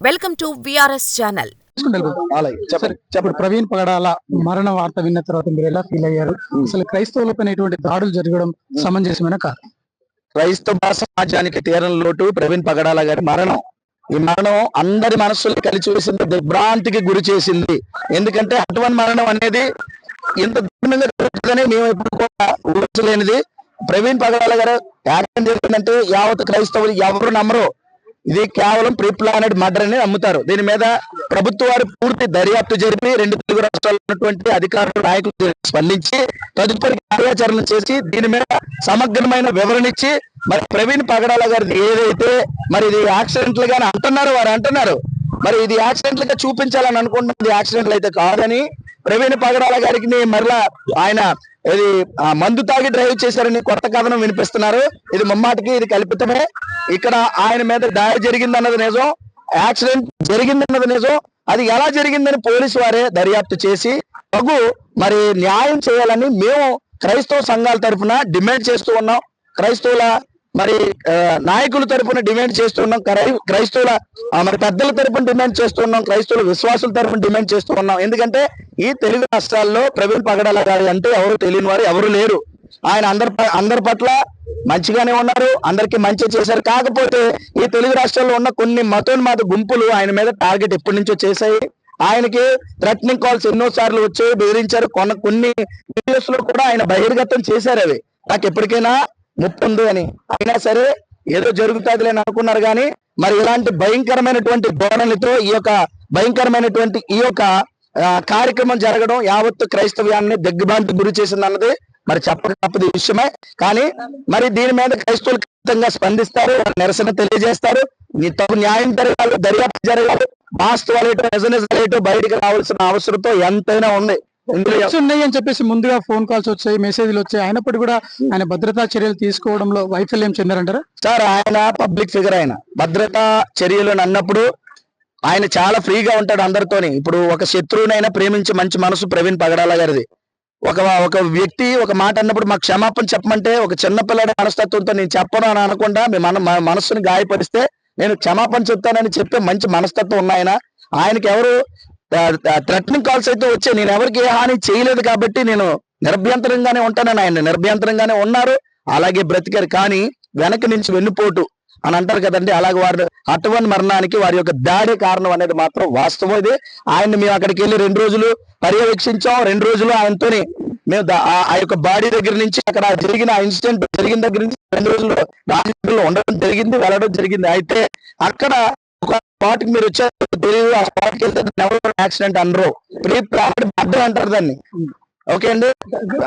Welcome to VRS channel. చెప్పండి. ప్రవీణ్ పగడాల మరణ వార్త విన్న తర్వాత మీరు ఎలా ఫీల్ అయ్యారు? అసలు క్రైస్తవులపైన ఇటువంటి దాడులు జరగడం సమంజసమైన కాదు? క్రైస్తవ సమాజానికి తీరం లోటు ప్రవీణ్ పగడాల గారి మరణం. ఈ మరణం అందరి మనస్సులు కలిసి వేసింది దిగ్భ్రాంతికి గురి చేసింది. ఎందుకంటే అటువంటి మరణం అనేది ఇంత దారుణంగా జరుగుతుందని మేము ఎప్పుడు కూడా ఊహించలేనిది. ప్రవీణ్ పగడాల గారు యాక్సిడెంట్ జరిగిందంటే యావత్ క్రైస్తవులు ఎవరు నమ్మరు. ఇది కేవలం ప్రీ ప్లానెడ్ మర్డర్ అని నమ్ముతారు. దీని మీద ప్రభుత్వ వారు పూర్తి దర్యాప్తు జరిపి రెండు తెలుగు రాష్ట్రాల్లో ఉన్నటువంటి అధికారులు నాయకులు స్పందించి తదుపరి కార్యాచరణ చేసి దీని మీద సమగ్రమైన వివరణ ఇచ్చి మరి ప్రవీణ్ పగడాల గారిది ఏదైతే మరి ఇది యాక్సిడెంట్లు గాని అంటున్నారు వారు అంటున్నారు. మరి ఇది యాక్సిడెంట్గా చూపించాలని అనుకుంటున్నది యాక్సిడెంట్లు అయితే కాదని ప్రవీణ్ పగడాల గారికి మరలా ఆయన ఇది ఆ, మందు తాగి డ్రైవ్ చేశారని కొత్త కథనం వినిపిస్తున్నారు. ఇది ముమ్మాటికి ఇది కల్పితమే. ఇక్కడ ఆయన మీద దాడి జరిగిందన్నది నిజం. యాక్సిడెంట్ జరిగిందన్నది నిజం. అది ఎలా జరిగిందని పోలీసు వారే దర్యాప్తు చేసి తగు మరి న్యాయం చేయాలని మేము క్రైస్తవ సంఘాల తరఫున డిమాండ్ చేస్తూ ఉన్నాం. క్రైస్తవుల మరి ఆ, నాయకుల తరఫున డిమాండ్ చేస్తున్నాం క్రై- క్రైస్తవుల మరి పెద్దల తరఫున డిమాండ్ చేస్తున్నాం క్రైస్తవుల విశ్వాసుల తరఫున డిమాండ్ చేస్తూ ఉన్నాం ఎందుకంటే ఈ తెలుగు రాష్ట్రాల్లో ప్రవీణ్ పగడాల గారి అంటే ఎవరు తెలియని వారు ఎవరు లేరు. ఆయన అందరి అందరి పట్ల మంచిగానే ఉన్నారు అందరికి మంచి చేశారు. కాకపోతే ఈ తెలుగు రాష్ట్రాల్లో ఉన్న కొన్ని మతోన్మాద గుంపులు ఆయన మీద టార్గెట్ ఎప్పటి నుంచో చేశాయి. ఆయనకి థ్రెటనింగ్ కాల్స్ ఎన్నో సార్లు వచ్చాయి బెదిరించారు. కొన్న కొన్ని వీడియోస్లో కూడా ఆయన బహిర్గతం చేశారు అవి. నాకు ఎప్పటికైనా ముప్పుంది అని. అయినా సరే ఏదో జరుగుతుంది అని అనుకున్నారు కానీ మరి ఇలాంటి భయంకరమైనటువంటి ధోరణితో ఈ యొక్క భయంకరమైనటువంటి ఈ యొక్క కార్యక్రమం జరగడం యావత్తు క్రైస్తవ్యాన్ని దగ్గుబాంటి గురి చేసింది అన్నది మరి చెప్పక విషయమే. కానీ మరి దీని మీద క్రైస్తవులు ఖచ్చితంగా స్పందిస్తారు నిరసన తెలియజేస్తారు. తగు న్యాయం జరగాలి దర్యాప్తు జరగాలి వాస్తవాలు ఏంటో నిజ నిజాలు ఏంటో బయటికి రావాల్సిన అవసరంతో ఎంతైనా ఉంది. ఉన్నాయి అని చెప్పేసి ముందుగా ఫోన్ కాల్స్ వచ్చాయి మెసేజ్లు వచ్చాయి. అయినప్పటికీ కూడా ఆయన భద్రతా చర్యలు తీసుకోవడంలో వైఫల్యం చెందారంటారా? సార్ ఆయన పబ్లిక్ ఫిగర్ ఆయన. భద్రతా చర్యలు అని అన్నప్పుడు ఆయన చాలా ఫ్రీగా ఉంటాడు అందరితోని. ఇప్పుడు ఒక శత్రువునైనా ప్రేమించి మంచి మనసు ప్రవీణ్ పగడాల గారిది. ఒక ఒక వ్యక్తి ఒక మాట అన్నప్పుడు మాకు క్షమాపణ చెప్పమంటే ఒక చిన్న పిల్లడి మనస్తత్వంతో నేను చెప్పను అని అనకుండా మీ మన మన మనసుని గాయపరిస్తే నేను క్షమాపణ చెప్తానని చెప్పే మంచి మనస్తత్వం ఉన్న ఆయన. ఆయనకి ఎవరు థ్రెటనింగ్ కాల్స్ అయితే వచ్చాయి నేను ఎవరికి ఏ హాని చేయలేదు కాబట్టి నేను నిర్భ్యంతరంగానే ఉంటానని ఆయన నిర్భ్యంతరంగానే ఉన్నారు అలాగే బ్రతికారు. కానీ వెనక నుంచి వెన్నుపోటు అని అంటారు కదండి అలాగే వారి అటువంటి మరణానికి వారి యొక్క దాడి కారణం అనేది మాత్రం వాస్తవం ఇది. ఆయన్ని మేము అక్కడికి వెళ్ళి రెండు రోజులు పర్యవేక్షించాం. రెండు రోజులు ఆయనతోని మేము ఆ- ఆ యొక్క బాడీ దగ్గర నుంచి అక్కడ జరిగిన ఇన్సిడెంట్ జరిగిన దగ్గర నుంచి రెండు రోజులు రాజకీయాల్లో ఉండడం జరిగింది వెళ్ళడం జరిగింది. అయితే అక్కడ ఒక స్పాట్కి మీరు వచ్చారు తెలియదు ఆ స్పాట్కి వెళ్తే ఎవరు యాక్సిడెంట్ అనరు. ప్రీ ప్లాన్ అడ్డం అంటారు దాన్ని. ఓకే అండి?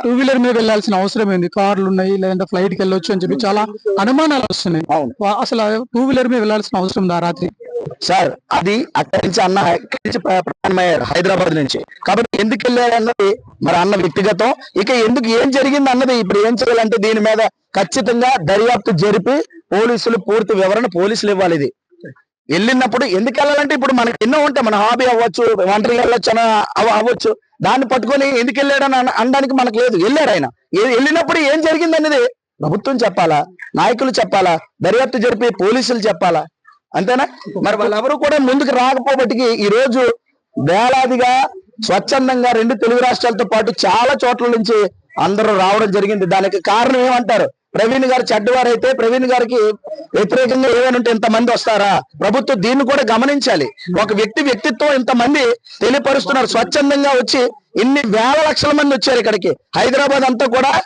టూ వీలర్ మీద వెళ్ళాల్సిన అవసరం ఏంది? కార్లు ఉన్నాయి లేదంటే ఫ్లైట్కి వెళ్ళొచ్చు అని చెప్పి చాలా అనుమానాలు వస్తున్నాయి. అసలు టూ వీలర్ మీద వెళ్ళాల్సిన అవసరం ఉందా రాత్రి? సార్ అది అక్కడి నుంచి అన్న అక్కడి నుంచి ప్ర- ప్రయాణమయ్యారు హైదరాబాద్ నుంచి. కాబట్టి ఎందుకు వెళ్ళాడు అన్నది మరి అన్న వ్యక్తిగతం. ఇక ఎందుకు ఏం జరిగింది అన్నది ఇప్పుడు ఏం చేయాలంటే దీని మీద ఖచ్చితంగా దర్యాప్తు జరిపి పోలీసులు పూర్తి వివరణ పోలీసులు ఇవ్వాలి ఇది. వెళ్ళినప్పుడు ఎందుకు వెళ్ళాలంటే ఇప్పుడు మనకి ఎన్నో ఉంటాయి. మన హాబీ అవ్వచ్చు ఒంటరిగా వెళ్ళొచ్చు అని అవ- అవ్వచ్చు. దాన్ని పట్టుకొని ఎందుకు వెళ్ళాడని అన- అనడానికి మనకు లేదు. వెళ్ళాడు ఆయన. వెళ్ళినప్పుడు ఏం జరిగింది అనేది ప్రభుత్వం చెప్పాలా? నాయకులు చెప్పాలా? దర్యాప్తు జరిపి పోలీసులు చెప్పాలా? అంతేనా? మరి వాళ్ళెవరు కూడా ముందుకు రాకపోబట్టికి ఈ రోజు వేలాదిగా స్వచ్ఛందంగా రెండు తెలుగు రాష్ట్రాలతో పాటు చాలా చోట్ల నుంచి అందరూ రావడం జరిగింది. దానికి కారణం ఏమంటారు? ప్రవీణ్ గారు చెడ్డవారైతే ప్రవీణ్ గారికి వ్యతిరేకంగా ఏమైనా ఉంటే ఇంతమంది వస్తారా? ప్రభుత్వం దీన్ని కూడా గమనించాలి. ఒక వ్యక్తి వ్యక్తిత్వం ఇంతమంది తెలియపరుస్తున్నారు. స్వచ్ఛందంగా వచ్చి ఇన్ని వేల లక్షల మంది వచ్చారు ఇక్కడికి. హైదరాబాద్ అంతా కూడా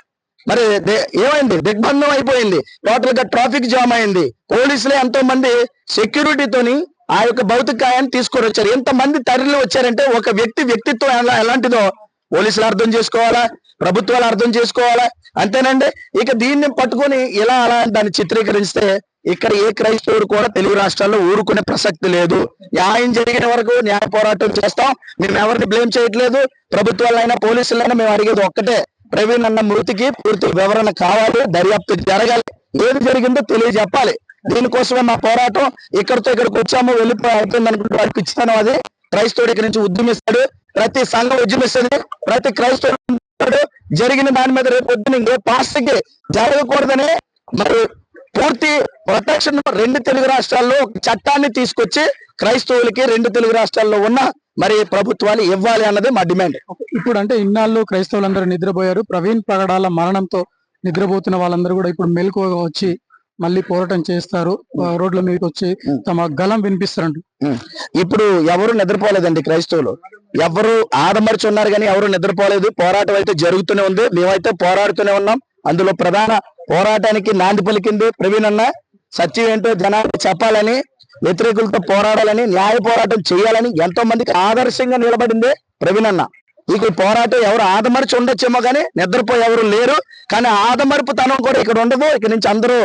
మరి దే- ఏమైంది? దిగ్బంధం అయిపోయింది. టోటల్గా ట్రాఫిక్ జామ్ అయింది. పోలీసులే ఎంతో మంది సెక్యూరిటీతోని ఆ యొక్క భౌతికాయాన్ని తీసుకొని వచ్చారు. ఎంతమంది తరలి వచ్చారంటే ఒక వ్యక్తి వ్యక్తిత్వం ఎలా ఎలాంటిదో పోలీసులు అర్థం చేసుకోవాలా? ప్రభుత్వాలు అర్థం చేసుకోవాలా. అంతేనండి? ఇక దీన్ని పట్టుకొని ఇలా అలా దాన్ని చిత్రీకరిస్తే ఇక్కడ ఏ క్రైస్తవుడు కూడా తెలుగు రాష్ట్రాల్లో ఊరుకునే ప్రసక్తి లేదు. న్యాయం జరిగిన వరకు న్యాయ పోరాటం చేస్తాం. మేము ఎవరిని బ్లేమ్ చేయట్లేదు. ప్రభుత్వాలైనా పోలీసులైనా మేము అడిగేది ఒక్కటే. ప్రవీణ్ అన్న మృతికి పూర్తి వివరణ కావాలి దర్యాప్తు జరగాలి. ఏది జరిగిందో తెలియజెప్పాలి. దీనికోసమే మా పోరాటం. ఇక్కడితో ఇక్కడికి వచ్చాము వెళ్ళిపోయి అవుతుంది అనుకుంటే వాడికి ఇచ్చాను అది. క్రైస్తవుడు ఇక్కడి నుంచి ఉద్యమిస్తాడు. ప్రతి సంఘం ఉద్యమిస్తుంది. ప్రతి క్రైస్తవుడు జరిగిన దాని మీద రేపు పొద్దున ఇంకో పాస్ట్కి జరగకూడదని మరి పూర్తి ప్రొటెక్షన్ రెండు తెలుగు రాష్ట్రాల్లో ఒక చట్టాన్ని తీసుకొచ్చి క్రైస్తవులకి రెండు తెలుగు రాష్ట్రాల్లో ఉన్న మరి ప్రభుత్వాలు ఇవ్వాలి అన్నది మా డిమాండ్. ఇప్పుడు అంటే ఇన్నాళ్ళు క్రైస్తవులందరూ నిద్రపోయారు. ప్రవీణ్ పగడాల మరణంతో నిద్రపోతున్న వాళ్ళందరూ కూడా ఇప్పుడు మెలకువగా వచ్చి మళ్ళీ పోరాటం చేస్తారు. రోడ్ల మీదకి వచ్చి తమ గలం వినిపిస్తారంట. ఇప్పుడు ఎవరు నిద్రపోలేదండి క్రైస్తవులు? ఎవరు ఆదమరిచి ఉన్నారు కానీ ఎవరు నిద్రపోలేదు. పోరాటం అయితే జరుగుతూనే ఉంది. మేమైతే పోరాడుతూనే ఉన్నాం. అందులో ప్రధాన పోరాటానికి నాంది పలికింది ప్రవీణ్ అన్న. సత్యం ఏంటో జనాలు చెప్పాలని వ్యతిరేకులతో పోరాడాలని న్యాయ పోరాటం చేయాలని ఎంతో మందికి ఆదర్శంగా నిలబడింది ప్రవీణ్ అన్న. ఇక పోరాటం ఎవరు ఆదమరిచి ఉండొచ్చేమో కానీ నిద్రపోయి ఎవరు లేరు. కానీ ఆదమరుపు తనం కూడా ఇక్కడ ఉండదు ఇక్కడ నుంచి అందరూ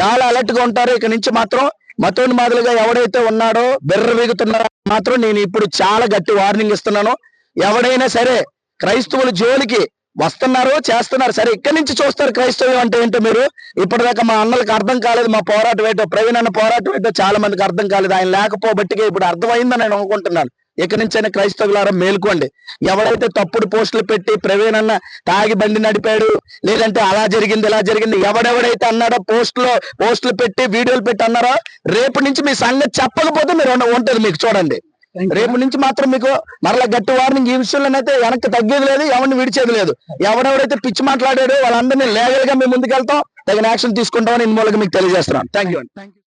చాలా అలర్ట్గా ఉంటారు. ఇక్కడ నుంచి మాత్రం మతోన్మాదులుగా ఎవడైతే ఉన్నాడో బెర్ర వీగుతున్నారో మాత్రం నేను ఇప్పుడు చాలా గట్టి వార్నింగ్ ఇస్తున్నాను. ఎవడైనా సరే క్రైస్తవుల జోలికి వస్తున్నారు చేస్తున్నారు సరే ఇక్కడి నుంచి చూస్తారు క్రైస్తవులు అంటే ఏంటో మీరు? ఇప్పటిదాకా మా అన్నలకు అర్థం కాలేదు మా పోరాటం ఏంటో ప్రవీణ్ అన్న పోరాటం ఏంటో చాలా మందికి అర్థం కాలేదు. ఆయన లేకపోబట్టిగా ఇప్పుడు అర్థమైందని నేను అనుకుంటున్నాను. ఇక్కడి నుంచి అయినా క్రైస్తవులారా మేల్కోండి. ఎవరైతే తప్పుడు పోస్టులు పెట్టి ప్రవీణ్ అన్న తాగి బండి నడిపాడు లేదంటే అలా జరిగింది ఇలా జరిగింది ఎవడెవడైతే అన్నాడో పోస్టులో పోస్టులు పెట్టి వీడియోలు పెట్టి అన్నారో రేపు నుంచి మీ సంగతి చెప్పకపోతే మీరు ఉంటది మీకు చూడండి. రేపు నుంచి మాత్రం మీకు మరలా గట్టి వార్నింగ్ ఈ విషయంలోనైతే వెనక్కి తగ్గేది లేదు ఎవరిని విడిచేది లేదు. ఎవడెవడైతే పిచ్చి మాట్లాడాడో వాళ్ళందరినీ లేగల్గా మేము ముందుకెళ్తాం తగిన యాక్షన్ తీసుకుంటామని మూలంగా మీకు తెలియజేస్తున్నాను థ్యాంక్ యూ థ్యాంక్ యూ